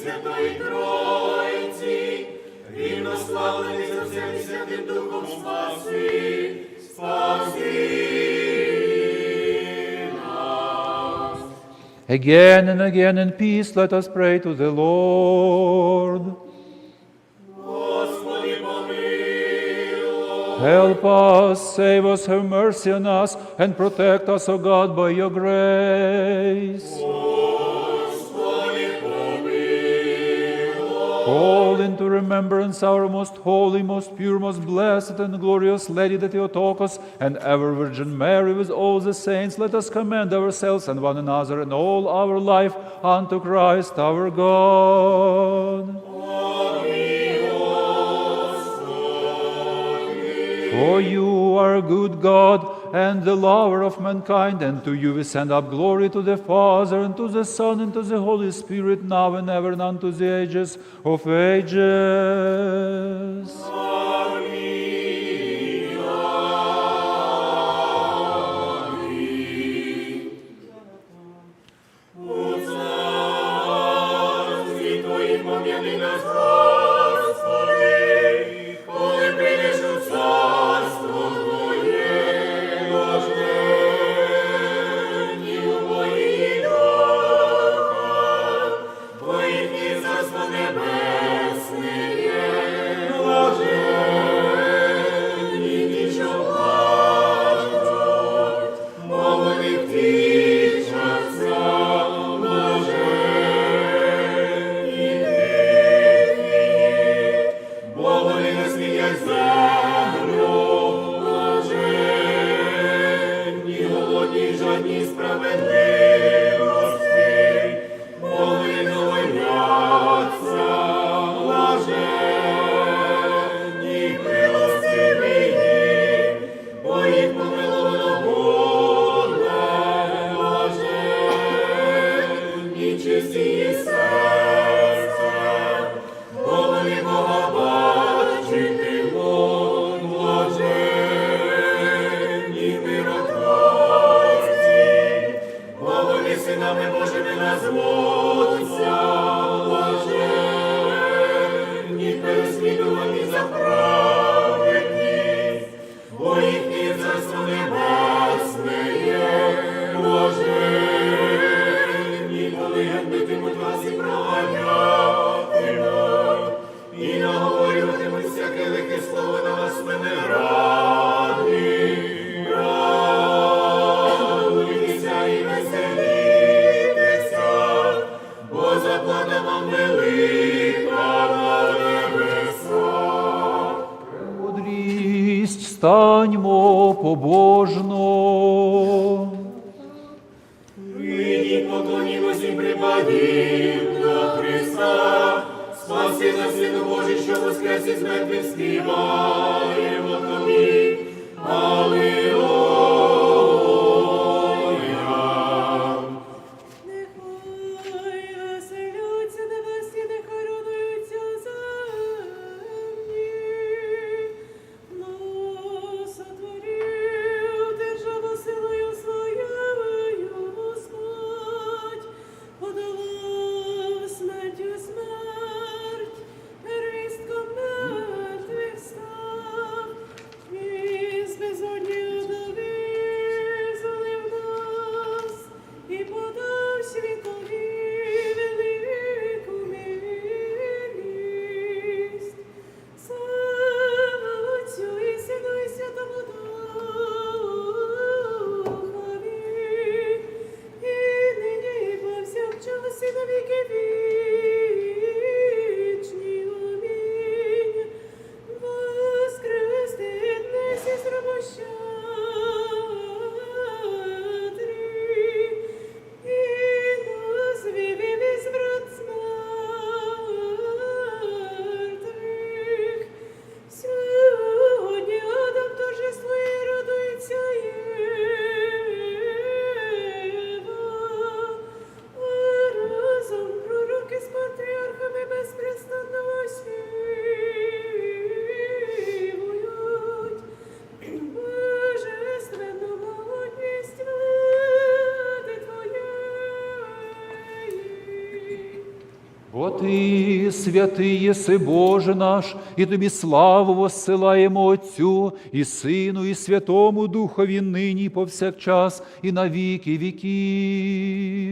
Святої Тройці, рівнославлений за всім і Святим Духом спаси, спаси нас. Again and again in peace, let us pray to the Lord. Господи, помилуй. Help us, save us, have mercy on us, and protect us, O God, by your grace. Call into remembrance our most holy, most pure, most blessed, and glorious Lady the Theotokos, and ever Virgin Mary with all the saints. Let us commend ourselves and one another and all our life unto Christ our God. For you are good God and the lover of mankind, and to you we send up glory to the Father, and to the Son, and to the Holy Spirit, now and ever, and unto the ages of ages. Amen. Ти, святий єси Боже наш, і тобі славу воссилаємо Отцю і Сину, і Святому Духові нині повсякчас, і на віки віків.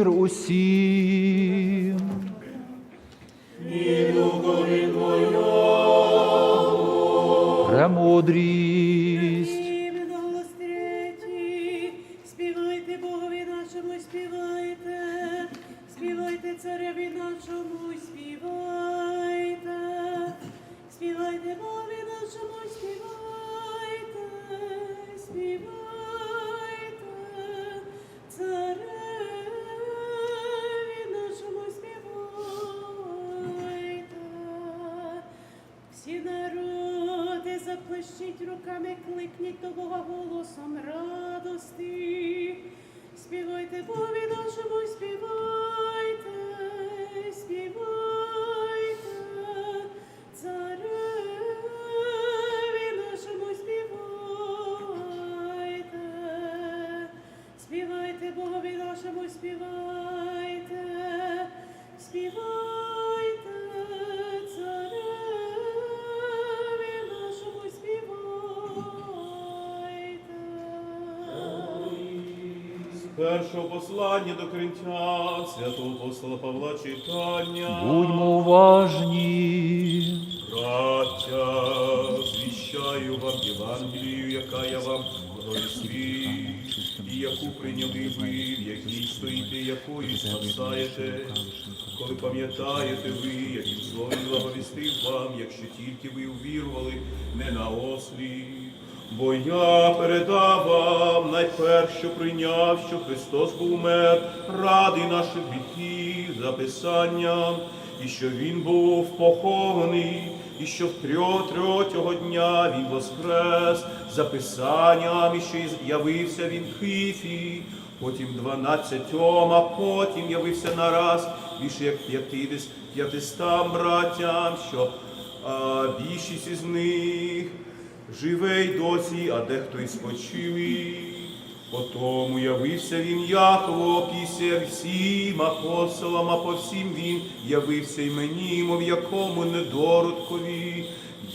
Мир усім. І духові Твоєму. Народи руками, кликніть до Бога голосом радости. Співайте Бові нашому, співайте, першого послання до Коринтян святого апостола Павла читання. Будьмо уважні. Браття, звіщаю вам Євангелію, яка я вам провістив, і яку прийняли ви, в якій стоїте, якою спасаєте, коли пам'ятаєте ви, яким словом благовістив вам, якщо тільки ви увірували не на ослі. Бо я передав вам найперше, прийняв, що Христос був мер ради наших гріхів за Писанням, і що Він був похований, і що в трьох третього дня Він воскрес. За Писанням, і що явився Він Хифі, потім дванадцятьом, а потім явився нараз більше як п'ятистам братям, що а, більшість із них живе й досі, а дехто й спочилий. Потому явився він Якову, після всім апостолам, а по всім він явився й мені, мов якому недородкові.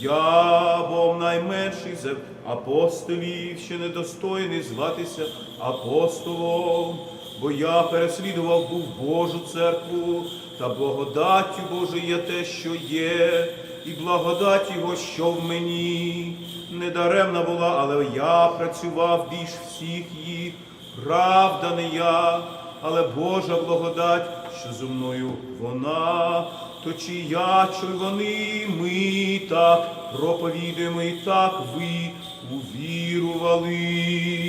Я, бо найменший з апостолів, ще недостойний зватися апостолом, бо я переслідував був Божу церкву, та благодаттю Божою є те, що є, і благодать Його, що в мені. Недаремна була, але я працював більш всіх їх. Правда не я, але Божа благодать, що зо мною вона. То чи я, чи вони, ми так проповідуємо, і так ви увірували.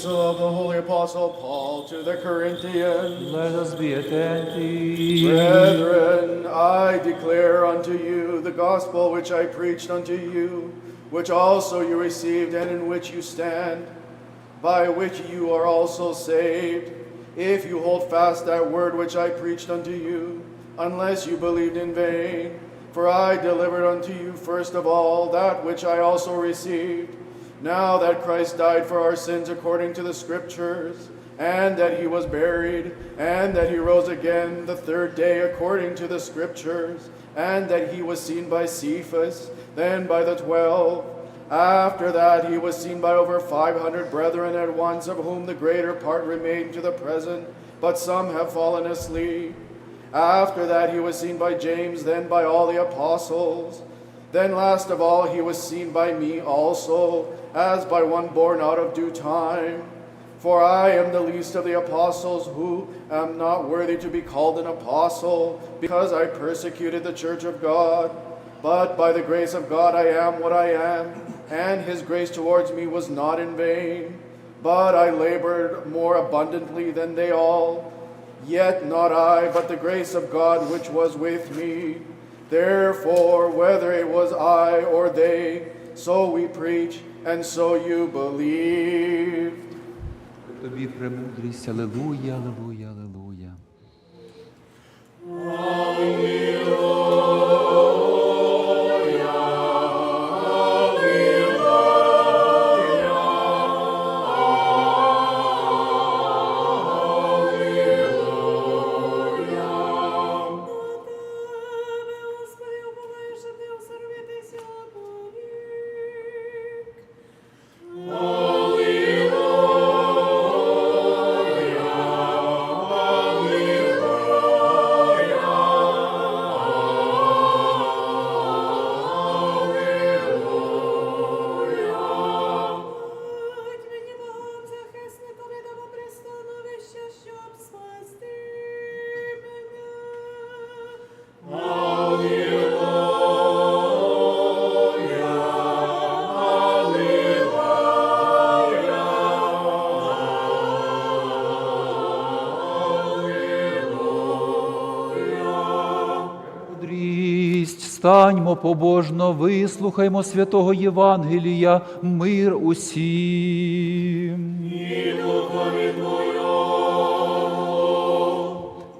Epistle of the Holy Apostle Paul to the Corinthians. Let us be attentive. Brethren, I declare unto you the gospel which I preached unto you, which also you received and in which you stand, by which you are also saved, if you hold fast that word which I preached unto you, unless you believed in vain. For I delivered unto you first of all that which I also received, now that Christ died for our sins according to the Scriptures, and that he was buried, and that he rose again the third day according to the Scriptures, and that he was seen by Cephas, then by the twelve. After that he was seen by over five hundred brethren at once, of whom the greater part remain to the present, but some have fallen asleep. After that he was seen by James, then by all the apostles. Then last of all he was seen by me also, as by one born out of due time. For I am the least of the apostles, who am not worthy to be called an apostle, because I persecuted the church of God. But by the grace of God I am what I am, and his grace towards me was not in vain. But I labored more abundantly than they all. Yet not I, but the grace of God which was with me. Therefore, whether it was I or they, so we preach, and so you believe. Тобі премудрість, алелуя, алелуя, алелуя. Господи, Мудрість, станьмо побожно, вислухаймо святого Євангелія, мир усім.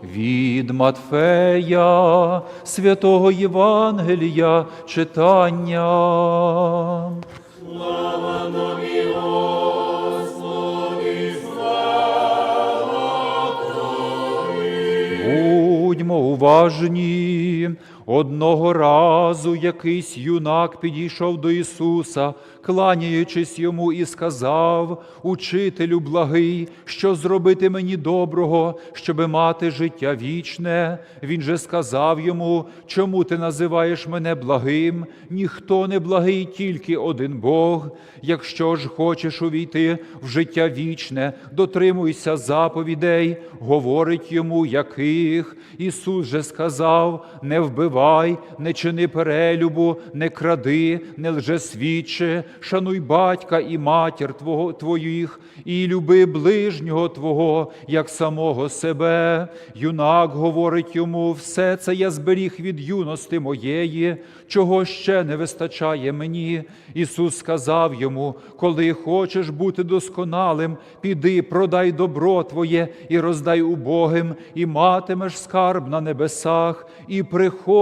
Від Матфея, святого Євангелія, читання. Будьмо уважні. Одного разу якийсь юнак підійшов до Ісуса, кланяючись йому, і сказав: Учителю благий, що зробити мені доброго, щоби мати життя вічне. Він же сказав йому, чому ти називаєш мене благим? Ніхто не благий, тільки один Бог. Якщо ж хочеш увійти в життя вічне, дотримуйся заповідей, говорить йому, яких. Ісус же сказав: не вбивай, не чини перелюбу, не кради, не лжесвідчи, шануй батька і матір твого, твоїх, і люби ближнього Твого, як самого себе. Юнак говорить йому, все це я зберіг від юності моєї, чого ще не вистачає мені. Ісус сказав йому: коли хочеш бути досконалим, піди, продай добро Твоє і роздай убогим, і матимеш скарб на небесах, і приходь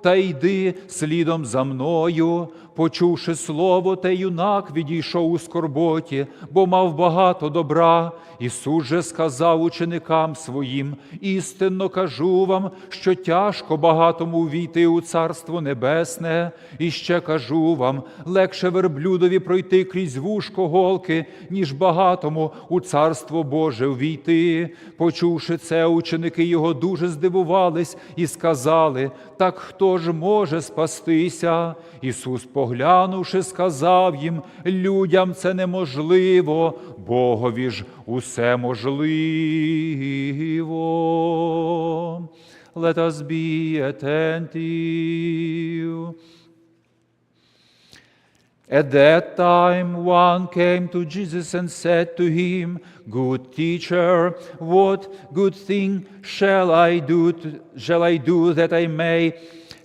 та йди слідом за мною. Почувши слово, те юнак відійшов у скорботі, бо мав багато добра. Ісус же сказав ученикам своїм: істинно кажу вам, що тяжко багатому війти у Царство Небесне, і ще кажу вам, легше верблюдові пройти крізь вушко голки, ніж багатому у Царство Боже ввійти. Почувши це, ученики його дуже здивувались і сказали: так хто ж може спастися? Ісус, поглянувши, сказав їм: людям це неможливо, Богові ж усе можливо. Let us be attentive. At that time, one came to Jesus and said to him, Good teacher, what good thing shall I do, to, shall I do that I may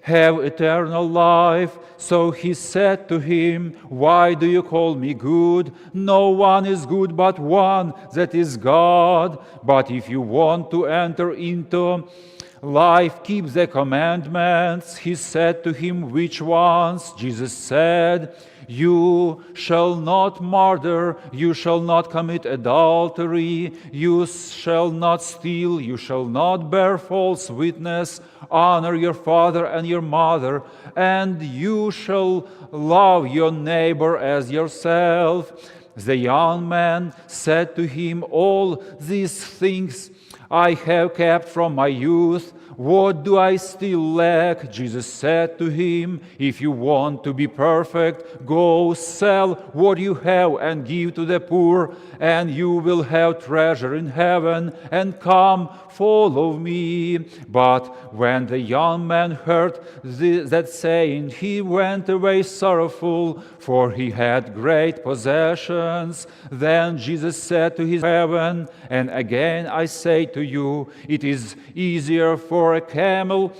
have eternal life? So he said to him, Why do you call me good? No one is good but one, that is God. But if you want to enter into life, keep the commandments. He said to him, Which ones? Jesus said, You shall not murder, you shall not commit adultery, you shall not steal, you shall not bear false witness, honor your father and your mother, and you shall love your neighbor as yourself. The young man said to him, All these things I have kept from my youth. What do I still lack? Jesus said to him, If you want to be perfect, go sell what you have and give to the poor, and you will have treasure in heaven, and come follow me. But when the young man heard that saying, he went away sorrowful, for he had great possessions. Then Jesus said to his heaven, And again I say to you, it is easier for a camel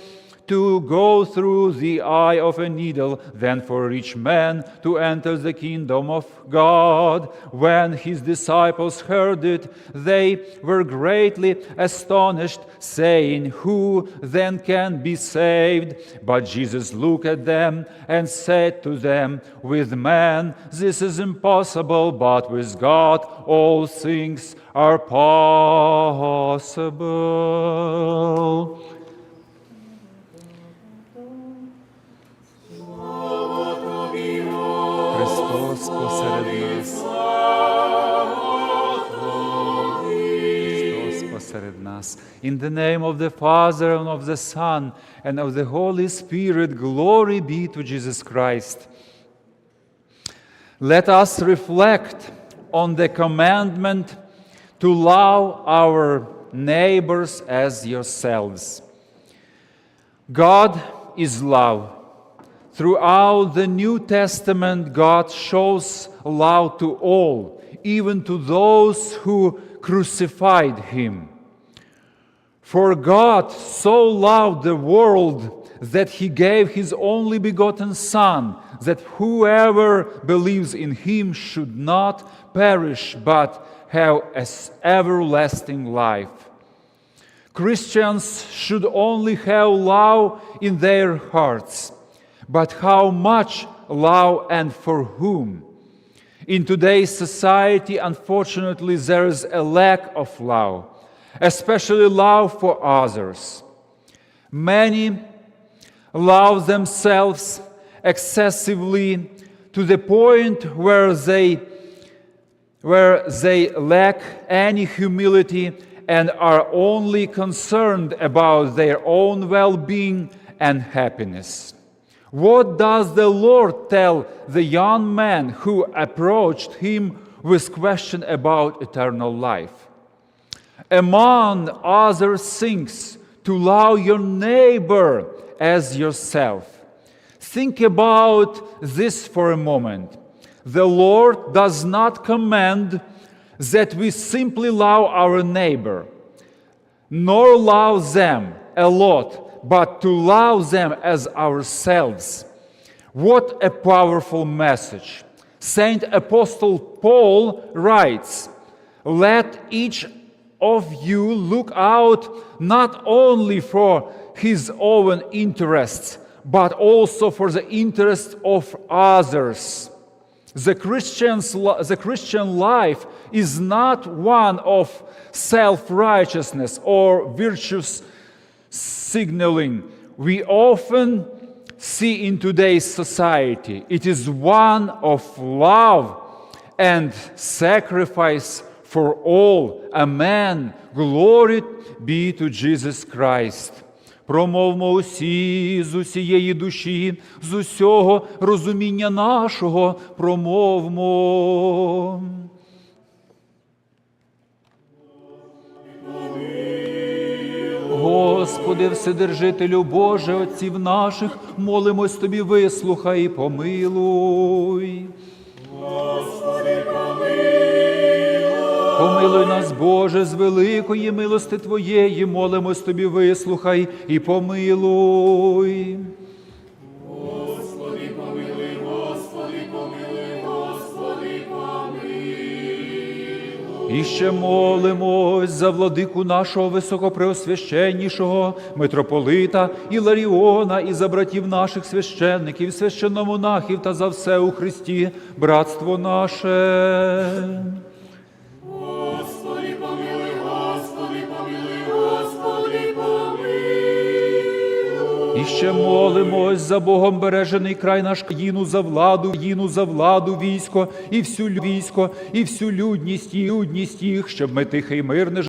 to go through the eye of a needle than for a rich man to enter the kingdom of God. When his disciples heard it, they were greatly astonished, saying, Who then can be saved? But Jesus looked at them and said to them, With man this is impossible, but with God all things are possible. us. In the name of the Father, and of the Son, and of the Holy Spirit, glory be to Jesus Christ. Let us reflect on the commandment to love our neighbors as yourselves. God is love. Throughout the New Testament, God shows love to all, even to those who crucified him. For God so loved the world that he gave his only begotten Son, that whoever believes in him should not perish but have as everlasting life. Christians should only have love in their hearts, but how much love and for whom? In today's society, unfortunately, there is a lack of love, especially love for others. Many love themselves excessively to the point where they where they lack any humility and are only concerned about their own well-being and happiness. What does the Lord tell the young man who approached him with question about eternal life? Among other things, to love your neighbor as yourself. Think about this for a moment. The Lord does not command that we simply love our neighbor, nor love them a lot, but to love them as ourselves. What a powerful message. Saint Apostle Paul writes, Let each of you look out not only for his own interests, but also for the interests of others. The, Christian's, the Christian life is not one of self righteousness or virtuous signaling. We often see in today's society it is one of love and sacrifice for all. Amen. Glory be to Jesus Christ. Промовмо усі з усієї душі, з усього розуміння нашого, промовмо. Господи, Вседержителю Боже, Отців наших, молимось Тобі, вислухай і помилуй. Господи, помилуй. Помилуй нас, Боже, з великої милости Твоєї, молимось Тобі, вислухай і помилуй. Господи, помилуй, Господи, помилуй, Господи, помилуй. І ще молимось за владику нашого високопреосвященнішого митрополита Іларіона і за братів наших священників, священномонахів та за все у Христі, братство наше. І ще молимось за Богом бережений край наш країну за владу, їну за владу, військо, і всю військо, і всю людність, і людність їх, щоб ми тихий і мирне